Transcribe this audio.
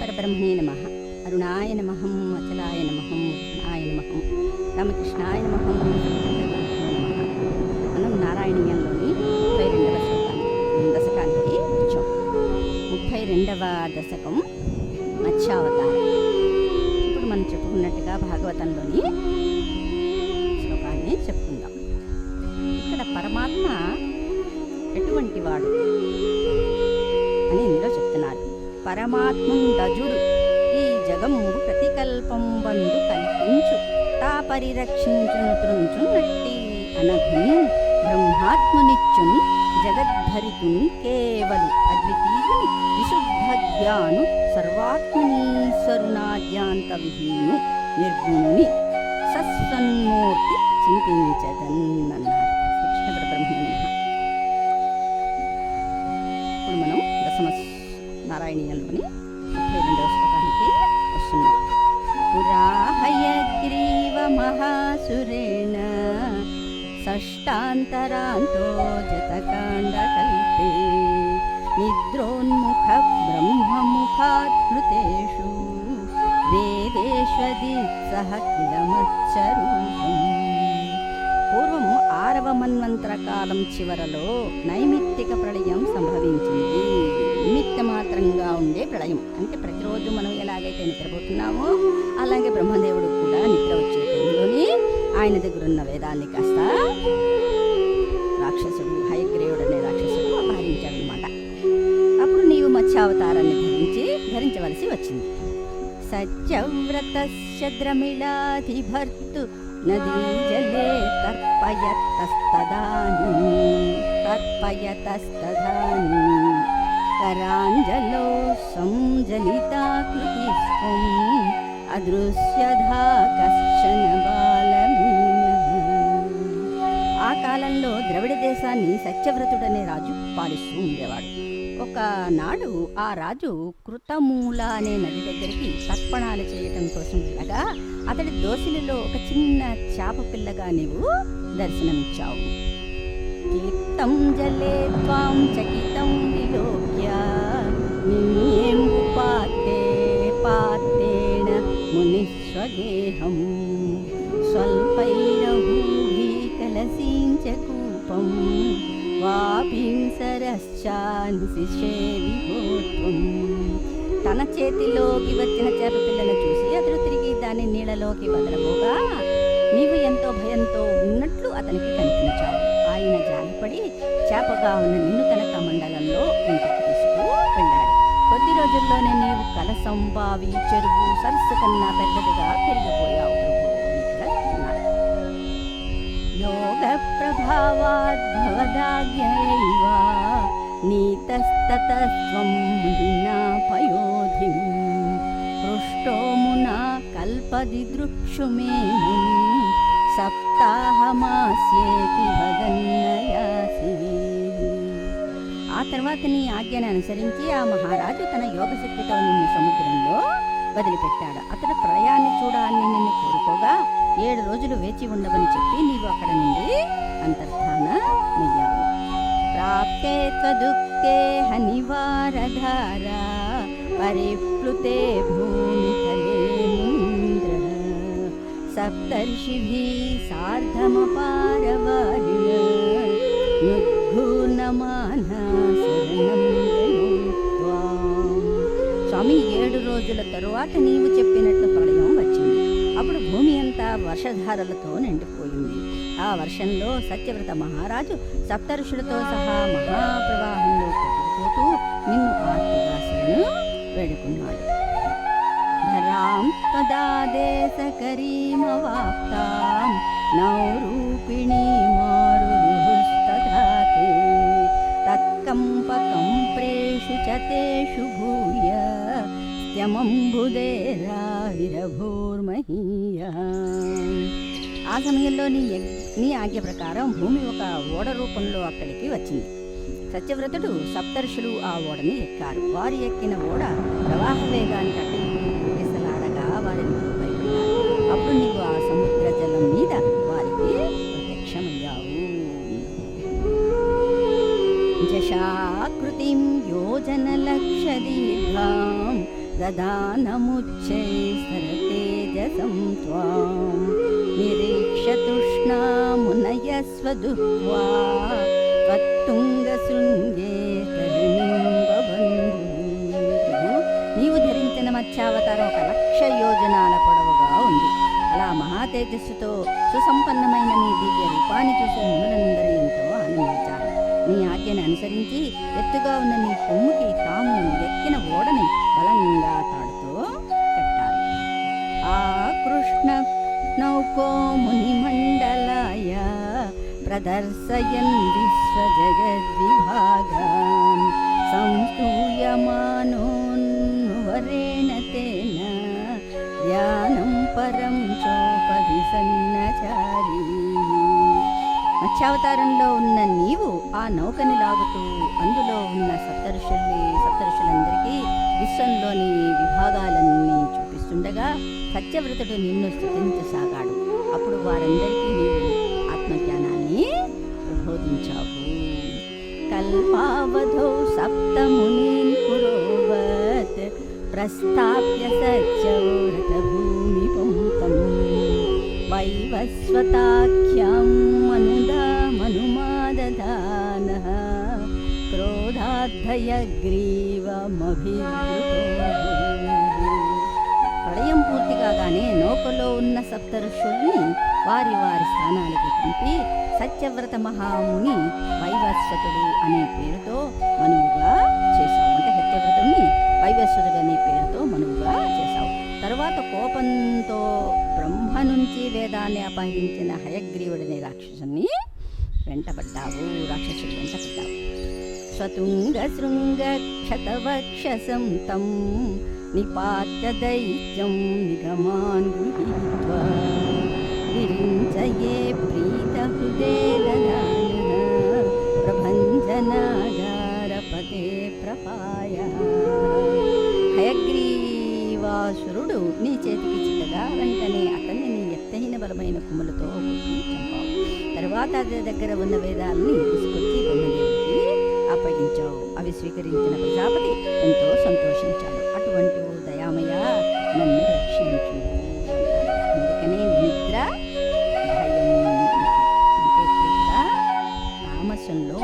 పరబ్రహ్మణే నమ అరుణాయ నమహం అచలాయ నమహం ముఖనాయ నమహం రామకృష్ణాయ నమహం మనం నారాయణీయంలోని ముప్పై రెండవ శ్లోకానికి దశకానికి వచ్చాం ముప్పై రెండవ దశకం మత్స్యావతారం ఇప్పుడు మనం చెప్పుకున్నట్టుగా భాగవతంలోని శ్లోకాన్ని చెప్పుకుందాం। ఇక్కడ పరమాత్మ ఎటువంటి వాడు అని ఇందులో చెప్తున్నారు। పరమాత్ముండజుడు. ఈ జగంబు ప్రతికల్పం బంధు కల్పించు. తా పరిరక్షించును త్రుంచునట్టి అనఘుని. బ్రహ్మాత్మునిచ్చున్ జగద్ధరితున్ కేవలు. అద్వితీయుని విశుద్ధ జ్ఞాను సర్వాత్మనీశ్వరునాజ్యాంత విహీను నిర్గుణుని సత్సన్మూర్తి చింతించదన్నన్నారు కృష్ణ బ్రహ్మ నారాయణీయంలోని ముప్పై రెండవ శ్లోకానికి వస్తున్నాం. పురాహయగ్రీవ మహాసురేణ షష్టాంతరాంతో జతకాండకల్పే నిద్రోన్ముఖ బ్రహ్మముఖాత్మృతేషు వేదేష్వదిత్సహ మన్వంతర చివరలో నైమిత్తిక ప్రళయం సంభవించింది. నిమిత్త మాత్రంగా ఉండే ప్రళయం. అంటే ప్రతిరోజు మనం ఎలాగైతే నిద్రపోతున్నామో అలాగే బ్రహ్మదేవుడు కూడా నిద్ర వచ్చే టైంలోని ఆయన దగ్గర ఉన్న వేదాన్ని కాస్త రాక్షసుడు హయగ్రీవుడు అనే రాక్షసుడు అపహరించాడనమాట అప్పుడు నీవు మత్స్యావతారాన్ని ధరించి ధరించవలసి వచ్చింది. సత్యవ్రతశ్చద్రమిళాధిభర్తు భర్తు జలే తర్పయతస్తదాని తర్పయతస్తదాని కరాంజలో సంజలితాకృతి అదృశ్యధా కశ్చన ఆ కాలంలో ద్రవిడ దేశాన్ని సత్యవ్రతుడనే రాజు పాలిస్తూ ఉండేవాడు. ఒకనాడు ఆ రాజు కృతమూల అనే నది దగ్గరికి తర్పణాలు చేయటం కోసం వెళ్ళగా అతడి దోసిలిలో ఒక చిన్న చేప పిల్లగా నీవు దర్శనమిచ్చావు. క్లిప్తం జలే త్వాం చకితం విలోక్య. నిన్యేంబు పాతే పాతేన మునిస్వగేహం. స్వల్పైరహూభీ కలసీంచ కూపం. వాపింసరశ్చాన్సిషే విభోత్వం తన చేతిలోకి వచ్చిన చేప పిల్లను చూసి అతడు తిరిగి దాని నీళ్ళలోకి వదలబోగా నీవు ఎంతో భయంతో ఉన్నట్లు అతనికి కనిపించావు. ఆయన జాలిపడి చేపగా ఉన్న నిన్ను తన కమండలంలో ఇంటికి తీసుకు వెళ్ళాడు కొద్ది రోజుల్లోనే నీవు కలసం బావి చెరువు సరస్సు కన్నా పెద్దదిగా పెరిగిపోయావు ప్రభు. యోగ నీతస్తతత్వం వినాపయోధిం పృష్టో పృష్టోమునా కల్పది దృక్షుమేనం సప్తాహమాస్యేతి వదన్నయాసి ఆ తర్వాత నీ ఆజ్ఞను అనుసరించి ఆ మహారాజు తన యోగశక్తితో నిన్ను సముద్రంలో వదిలిపెట్టాడు. అతడు ప్రయాణి చూడాలని నిన్ను కోరుకోగా ఏడు రోజులు వేచి ఉండవని చెప్పి నీవు అక్కడ నుండి అంతర్ధాన ప్రాప్తే త్వదుక్తే హనివారధార పరిప్లుతే భూమితలే మునీంద్ర సప్తర్షిభి సార్ధమపారవారిణ నుద్ఘూర్ణమానా శరణం స్వామి ఏడు రోజుల తరువాత నీవు చెప్పినట్లు ప్రళయం వచ్చింది. అప్పుడు భూమి అంతా వర్షధారలతో నిండిపోయింది. ఆ వర్షంలో సత్యవ్రత మహారాజు సప్తఋషులతో సహా మహాప్రవాహంలో కొట్టుకుపోతూ నిన్ను ఆర్తిగా వేడుకున్నాడు. ధరాం తదా తదాదేశకరీమవాప్తాం నౌరూపిణీ మారురుస్తధాతే తత్కంపకంప్రేషు చ తేషు భూయ త్యమంబుదేరావిరభూర్మహీయ ఆ సమయంలో నీ యగ్- నీ ఆజ్ఞ ప్రకారం భూమి ఒక ఓడ రూపంలో అక్కడికి వచ్చింది. సత్యవ్రతుడు సప్తర్షులు ఆ ఓడని ఎక్కారు. వారు ఎక్కిన ఓడ ప్రవాహ వేగానికి అట్టి విసలాడగా వారిని అప్పుడు నీవు ఆ సముద్ర జలం మీద వారికి ప్రత్యక్షమయ్యావు. జశాకృతి యోజన లక్ష దీర్ఘాం దదానముచ్చై సరతేజసం త్వాం. నిరీక్ష तृष्णामुनयस्वदुह्वा त्वत्तुङ्गशृङ्गे తరుణింబబంధు నీవు ధరించిన మత్స్యావతారం ఒక లక్ష యోజనాల పొడవుగా ఉంది అలా మహా తేజస్సుతో సుసంపన్నమైన నీ దివ్య రూపాన్ని చూసి మునులందరూ ఎంతో ఆనందించారు నీ ఆజ్ఞను అనుసరించి ఎత్తుగా ఉన్న నీ కొమ్ముకి తాము ఎక్కిన ఓడని బలంగా తాడుతూ కట్టారు ఆ కృష్ణ నౌకో మునిమండలాయ ప్రదర్శయన్ విశ్వజగద్విభాగాన్ సంస్తూయమానోన్వరేణ తేన ధ్యానం పరం చోపది సన్నచారి మత్స్యావతారంలో ఉన్న నీవు ఆ నౌకని లాగుతూ అందులో ఉన్న సప్తరుషుల్ని సప్తరుషులందరికీ విశ్వంలోని విభాగాలన్నీ చూపిస్తుండగా సత్యవ్రతుడు నిన్ను స్థుతించసాగాడు. అప్పుడు వారందరికీ నీవు ఆత్మజ్ఞానాన్ని బోధించావు కల్పావధౌ సప్తమునీన్ పురోవత్ ప్రస్థాప్య సత్యవ్రతభూమి పంతం వైవస్వతాఖ్యం మనుదా మనుమాదధాన క్రోధాద్ధయగ్రీవమభివృతో రాగానే నౌకలో ఉన్న సప్త ఋషుల్ని వారి వారి స్థానానికి పంపి సత్యవ్రత మహాముని వైవస్వతుడు అనే పేరుతో మనువుగా చేశావు. అంటే సత్యవ్రతుడిని వైవస్వతుడు అనే పేరుతో మనువుగా చేశావు. తర్వాత కోపంతో బ్రహ్మ నుంచి వేదాన్ని అపహరించిన హయగ్రీవుడనే రాక్షసుని వెంటబడ్డావు. రాక్షసుడు వెంటబడ్డావు. శతుంగ శృంగ క్షతవక్షసం తం నిపాత్యదైత్యం నిగమాన్ గృహీత్వా. విరించయే ప్రీత ప్రభంజనాగారపతే ప్రపాయ. హయగ్రీవాసురుడు నీ చేతికి చిక్కగా వెంటనే అతన్ని నీ ఎత్తైన బలమైన కుమ్ములతో తర్వాత అతని దగ్గర ఉన్న వేదాలని తీసుకొచ్చి బ్రహ్మదేవుడికి అప్పగించావు. అవి స్వీకరించిన ప్రజాపతి ఎంతో సంతోషించాడు. అటువంటి ఓ దయామయ నన్ను రక్షించు. అందుకనే నిద్ర భయం అంటే కూడా తామసంలో